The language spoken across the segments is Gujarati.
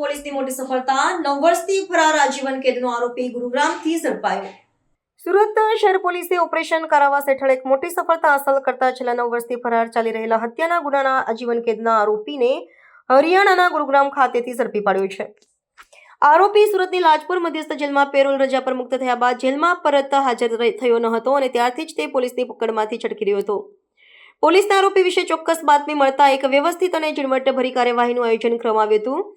પોલીસની મોટી સફળતા, નવ વર્ષથી ફરાર આજીવન કેદનો આરોપી ગુરુગ્રામથી ઝડપાયો. સુરત શહેર પોલીસે ઓપરેશન કારાવાસ હેઠળ એક મોટી સફળતા હાંસલ કરતા છેલ્લા નવ વર્ષથી ફરાર ચાલી રહેલા હત્યાના ગુનાના આજીવન કેદના આરોપીને હરિયાણાના ગુરુગ્રામ ખાતેથી ઝડપી પાડ્યો છે. આરોપી સુરતની લાજપુર મધ્યસ્થ જેલમાં પેરોલ રજા પર મુક્ત થયા બાદ જેલમાં પરત હાજર થયો ન હતો અને ત્યારથી જ તે પોલીસની પકડમાંથી છટકી રહ્યો હતો. પોલીસના આરોપી વિશે ચોક્કસ બાતમી મળતા એક વ્યવસ્થિત અને ઝીણવટભરી કાર્યવાહીનું આયોજન કરવામાં આવ્યું હતું.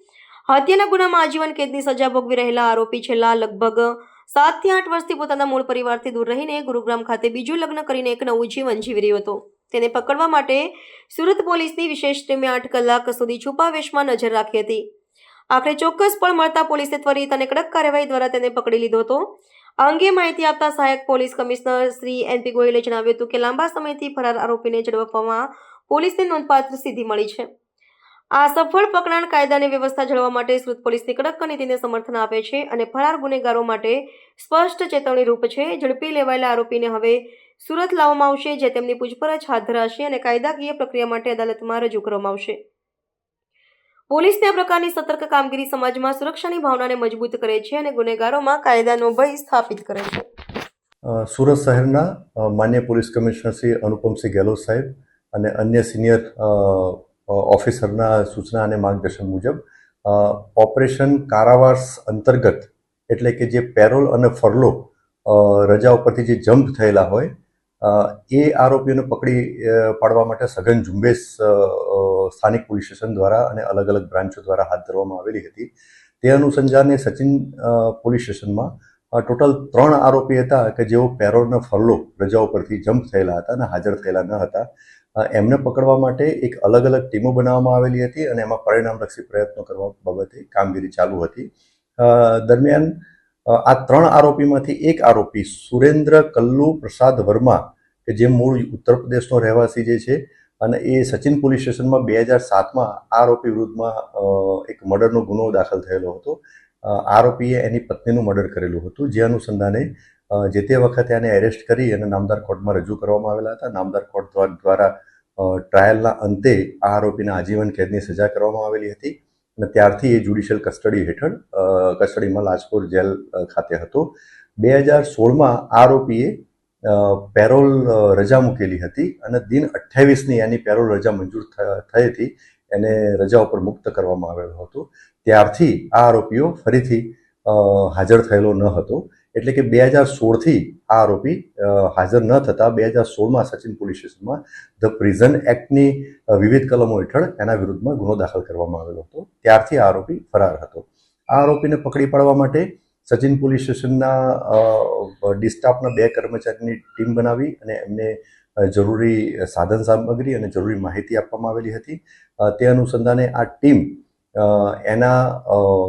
હત્યાના ગુનામાં આજીવન કેદની સજા ભોગવી રહેલા આરોપી છેલ્લા લગભગ સાતથી આઠ વર્ષથી પોતાના મૂળ પરિવારથી દૂર રહીને ગુરુગ્રામ ખાતે બીજું લગ્ન કરીને એક નવું જીવન જીવી રહ્યો હતો. તેને પકડવા માટે સુરત પોલીસની વિશેષ ટીમે આઠ કલાક સુધી છુપાવેશમાં નજર રાખી હતી. આખરે ચોક્કસ પણ મળતા પોલીસે ત્વરિત અને કડક કાર્યવાહી દ્વારા તેને પકડી લીધો હતો. આ અંગે માહિતી આપતા સહાયક પોલીસ કમિશનર શ્રી એનપી ગોયલે જણાવ્યું હતું કે લાંબા સમયથી ફરાર આરોપીને ઝડપવામાં પોલીસને નોંધપાત્ર સિદ્ધિ મળી છે. આ સફળ પકડાણ કાયદાની વ્યવસ્થા જાળવવા માટે સુરત પોલીસની કડક નીતિને સમર્થન આપે છે અને ફરાર ગુનેગારો માટે સ્પષ્ટ ચેતવણી રૂપ છે. ઝડપી લેવાયેલા આરોપીને હવે સુરત લાવવામાં આવશે, જે તેમની પૂછપરછ હાથ ધરાશે અને કાયદાકીય પ્રક્રિયા માટે અદાલતમાં રજૂ કરવામાં આવશે. પોલીસની આ પ્રકારની સતર્ક કામગીરી સમાજમાં સુરક્ષાની ભાવનાને મજબૂત કરે છે અને ગુનેગારોમાં કાયદાનો ભય સ્થાપિત કરે છે. સુરત શહેરના માન્ય પોલીસ કમિશનર શ્રી અનુપમસિંહ ગેહલોત સાહેબ અને અન્ય સિનિયર ઓફિસરના સૂચના અને માર્ગદર્શન મુજબ ઓપરેશન કારાવાસ અંતર્ગત એટલે કે જે પેરોલ અને ફરલો રજા ઉપરથી જે જમ્પ થયેલા હોય એ આરોપીઓને પકડી પાડવા માટે સઘન ઝુંબેશ સ્થાનિક પોલીસ સ્ટેશન દ્વારા અને અલગ અલગ બ્રાન્ચો દ્વારા હાથ ધરવામાં આવેલી હતી. તે અનુસંધાને સચિન પોલીસ સ્ટેશનમાં ટોટલ ત્રણ આરોપી હતા કે જેઓ પેરોલના ફરલો રજા ઉપરથી જમ્પ થયેલા હતા અને હાજર થયેલા ન હતા. એમને પકડવા માટે એક અલગ અલગ ટીમો બનાવવામાં આવેલી હતી અને એમાં પરિણામલક્ષી પ્રયત્નો કરવા બાબતે કામગીરી ચાલુ હતી. દરમિયાન આ ત્રણ આરોપીમાંથી એક આરોપી સુરેન્દ્ર કલ્લુ પ્રસાદ વર્મા, કે જે મૂળ ઉત્તર પ્રદેશનો રહેવાસી જે છે અને એ સચિન પોલીસ સ્ટેશનમાં બે હજાર સાતમાં આ આરોપી વિરુદ્ધમાં એક મર્ડરનો ગુનો દાખલ થયેલો હતો. આરોપીએ એની પત્નીનું મર્ડર કરેલું હતું. જે અનુસંધાને જે તે વખતે આને એરેસ્ટ કરી અને નામદાર કોર્ટમાં રજૂ કરવામાં આવેલા હતા. નામદાર કોર્ટ દ્વારા ટ્રાયલના અંતે આ આરોપીને આજીવન કેદની સજા કરવામાં આવેલી હતી અને ત્યારથી એ જ્યુડિશિયલ કસ્ટડી હેઠળ કસ્ટડીમાં લાજપુર જેલ ખાતે હતો. બે હજાર સોળમાં આરોપીએ પેરોલ રજા મૂકેલી હતી અને દિન અઠ્યાવીસની એની પેરોલ રજા મંજૂર થઈ હતી. એને રજા ઉપર મુક્ત કરવામાં આવેલો હતો. ત્યારથી આ આરોપીઓ ફરીથી હાજર થયેલો ન હતો. એટલે કે બે હજાર સોળથી આ આરોપી હાજર ન થતા બે હજાર સોળમાં સચિન પોલીસ સ્ટેશનમાં ધ પ્રિઝન એક્ટની વિવિધ કલમો હેઠળ એના વિરુદ્ધમાં ગુનો દાખલ કરવામાં આવેલો હતો. ત્યારથી આ આરોપી ફરાર હતો. આ આરોપીને પકડી પાડવા માટે સચિન પોલીસ સ્ટેશનના ડિસ્ટાફના બે કર્મચારીની ટીમ બનાવી અને એમને જરૂરી સાધન સામગ્રી અને જરૂરી માહિતી આપવામાં આવેલી હતી. તે અનુસંધાને આ ટીમ એના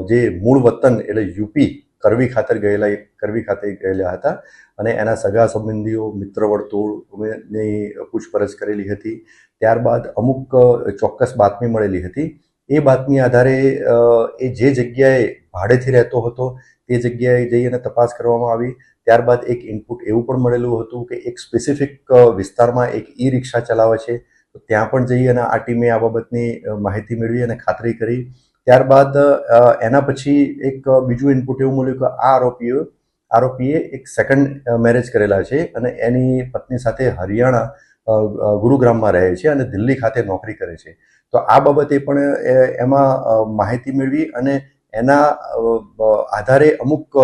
જે મૂળ વતન એટલે યુપી કરવી ખાતર ગયેલા કરવી ખાતે ગયેલા હતા અને એના સગા સંબંધીઓ, મિત્ર વર્તુળની પૂછપરછ કરેલી હતી. ત્યારબાદ અમુક ચોક્કસ બાતમી મળેલી હતી. એ બાતમી આધારે એ જે જગ્યાએ ભાડેથી રહેતો હતો, તે જગ્યાએ જઈ અને તપાસ કરવામાં આવી. ત્યારબાદ એક ઇનપુટ એવું પણ મળેલું હતું કે એક સ્પેસિફિક વિસ્તારમાં એક ઈ રિક્ષા ચલાવે છે. તો ત્યાં પણ જઈ અને આ ટીમે આ બાબતની માહિતી મેળવી અને ખાતરી કરી. ત્યારબાદ એના પછી એક બીજું ઇનપુટ એવું મળ્યું કે આ આરોપીઓ, આરોપીએ એક સેકન્ડ મેરેજ કરેલા છે અને એની પત્ની સાથે હરિયાણા ગુરુગ્રામમાં રહે છે અને દિલ્હી ખાતે નોકરી કરે છે. તો આ બાબતે પણ એમાં માહિતી મેળવી અને એના આધારે અમુક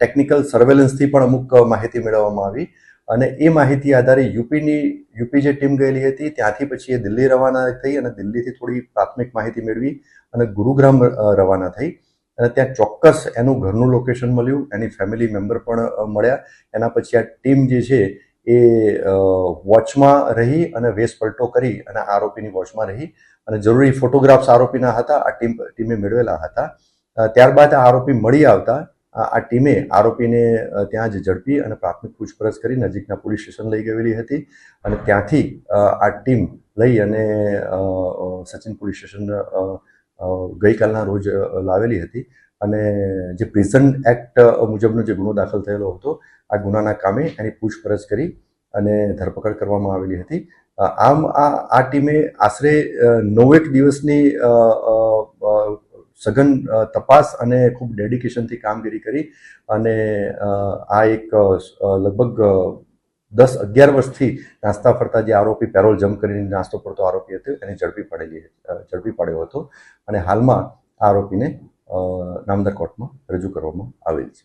ટેકનિકલ સર્વેલન્સથી પણ અમુક માહિતી મેળવવામાં આવી. અને એ માહિતી આધારે યુપીની, યુપી જે ટીમ ગયેલી હતી, ત્યાંથી પછી એ દિલ્હી રવાના થઈ અને દિલ્હીથી થોડી પ્રાથમિક માહિતી મેળવી અને ગુરુગ્રામ રવાના થઈ. અને ત્યાં ચોક્કસ એનું ઘરનું લોકેશન મળ્યું, એની ફેમિલી મેમ્બર પણ મળ્યા. એના પછી આ ટીમ જે છે એ વોચમાં રહી અને વેશ પલટો કરી અને આરોપીની વોચમાં રહી. અને જરૂરી ફોટોગ્રાફ્સ આરોપીના હતા, આ ટીમ, ટીમે મેળવેલા હતા. ત્યારબાદ આ આરોપી મળી આવતા, આ ટીમે આરોપીને ત્યાં જ ઝડપી અને પ્રાથમિક પૂછપરછ કરી, નજીકના પોલીસ સ્ટેશન લઈ ગયેલી હતી. અને ત્યાંથી આ ટીમ લઈ અને સચિન પોલીસ સ્ટેશન ગઈકાલના રોજ લાવેલી હતી. અને જે પ્રિઝન એક્ટ મુજબનો જે ગુનો દાખલ થયેલો હતો, આ ગુનાના કામે એની પૂછપરછ કરી અને ધરપકડ કરવામાં આવેલી હતી. આમ આ આ ટીમે આશરે નવેક દિવસની સઘન તપાસ અને ખૂબ ડેડિકેશનથી કામગીરી કરી અને આ એક લગભગ દસ અગિયાર વર્ષથી નાસ્તા ફરતા જે આરોપી પેરોલ જમ્પ કરીને નાસ્તો પડતો આરોપી હતો, એને ઝડપી પડેલી ઝડપી પડ્યો હતો અને હાલમાં આરોપીને નામદાર કોર્ટમાં રજૂ કરવામાં આવેલ છે.